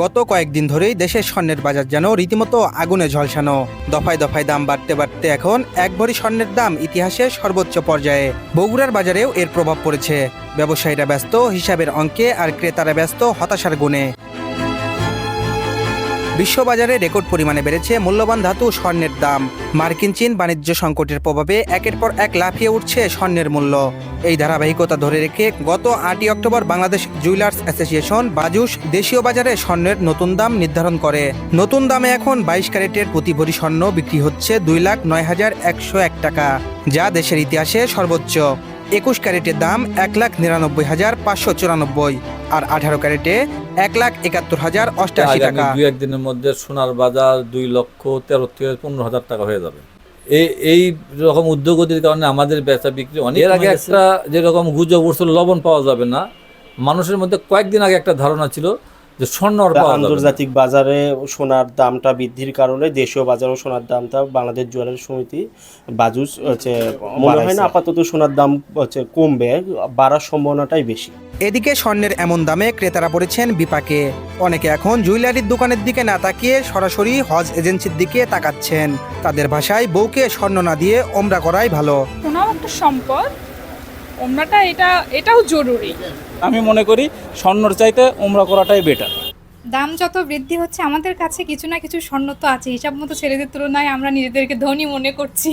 গত কয়েকদিন ধরেই দেশের স্বর্ণের বাজার যেন রীতিমতো আগুনে ঝলসানো। দফায় দফায় দাম বাড়তে বাড়তে এখন এক ভরি স্বর্ণের দাম ইতিহাসে সর্বোচ্চ পর্যায়ে। বগুড়ার বাজারেও এর প্রভাব পড়েছে। ব্যবসায়ীরা ব্যস্ত, হিসাবের অঙ্কে আর ক্রেতারা ব্যস্ত, হতাশার গুণে। বিশ্ববাজারে রেকর্ড পরিমাণে বেড়েছে মূল্যবান ধাতু স্বর্ণের দাম। মার্কিন চীন বাণিজ্য সংকটের প্রভাবে একের পর এক লাফিয়ে উঠছে স্বর্ণের মূল্য। এই ধারাবাহিকতা ধরে রেখে গত আটই October Bangladesh jewellers association Bajus দেশীয় বাজারে স্বর্ণের নতুন দাম নির্ধারণ করে। নতুন দামে এখন বাইশ ক্যারেটের প্রতি ভরি স্বর্ণ বিক্রি হচ্ছে দুই লাখ নয় হাজার একশো এক টাকা, যা দেশের ইতিহাসে সর্বোচ্চ। একুশ ক্যারেটের দাম এক লাখ নিরানব্বই হাজার পাঁচশো চুরানব্বই আর আঠারো ক্যারেটে এক লাখ একাত্তর হাজার অষ্টাশি টাকা। দুই একদিনের মধ্যে সোনার বাজার দুই লক্ষ তেরো থেকে পনেরো হাজার টাকা হয়ে যাবে। এই এই রকম উদ্যোগতির কারণে আমাদের বেচা বিক্রি অনেক এর আগে একটা যেরকম গুজব উঠছিল লবণ পাওয়া যাবে না। মানুষের মধ্যে কয়েকদিন আগে একটা ধারণা ছিল যে স্বর্ণ আর পাওয়া যাবে না। আন্তর্জাতিক বাজারে সোনার দামটা বৃদ্ধির কারণে দেশীয় বাজারেও সোনার দামটা বাংলাদেশ জুয়েলারি সমিতি বাজুস হচ্ছে মনে হয় না আপাতত সোনার দাম হচ্ছে কমবে বাড়ার সম্ভাবনাটাই বেশি। এদিকে স্বর্ণের এমন দামে ক্রেতারা পড়েছেন বিপাকে অনেকে এখন জুয়েলারির দোকানের দিকে না তাকিয়ে সরাসরি হজ এজেন্সির দিকে তাকাচ্ছেন। তাদের ভাষায় বউকে স্বর্ণ না দিয়ে ওমরা করাই ভালো। ওনাও একটা সম্পদ ওমরাটা এটা এটাও জরুরি। আমি মনে করি স্বর্ণর চাইতে উমরা করাটাই বেটার দাম যত বৃদ্ধি হচ্ছে আমাদের কাছে কিছু না কিছু স্বর্ণ তো আছে। হিসাব মতো ছেলেদের তুলনায় আমরা নিজেদেরকে ধনী মনে করছি।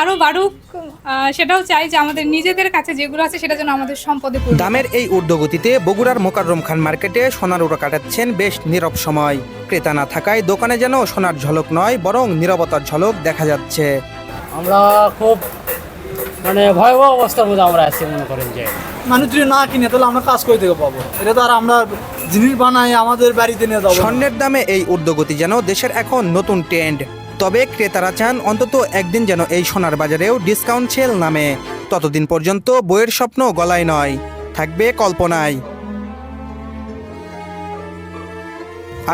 আরও আরও বাড়ুক সেটাও চাই যে আমাদের নিজেদের কাছে যেগুলো আছে সেটা যেন আমাদের সম্পদে দামের এই ঊর্ধ্বগতিতে বগুড়ার মোকাররম খান মার্কেটে সোনার ওরা কাটাচ্ছেন বেশ নীরব সময়। ক্রেতা না থাকায় দোকানে যেন সোনার ঝলক নয় বরং নীরবতার ঝলক দেখা যাচ্ছে। আমরা খুব মানে ভয়াবহ অবস্থার মধ্যে আমরা আছি মনে করেন যে। মানুষ যদি না কিনে তাহলে আমরা কাজ করে থেকে পাবো? এটা তো আর আমরা জিনিস বানাই আমাদের বাড়িতে নিয়ে যাব। স্বর্ণের দামে এই ঊর্ধ্বগতি যেন দেশের এখন নতুন ট্রেন্ড তবে ক্রেতারা চান অন্তত একদিন যেন এই সোনার বাজারেও ডিসকাউন্ট সেল নামে। ততদিন পর্যন্ত বইয়ের স্বপ্ন গলায় নয় থাকবে কল্পনায়।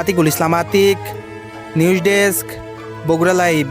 Atiqul Islam Atik news desk Bogura live.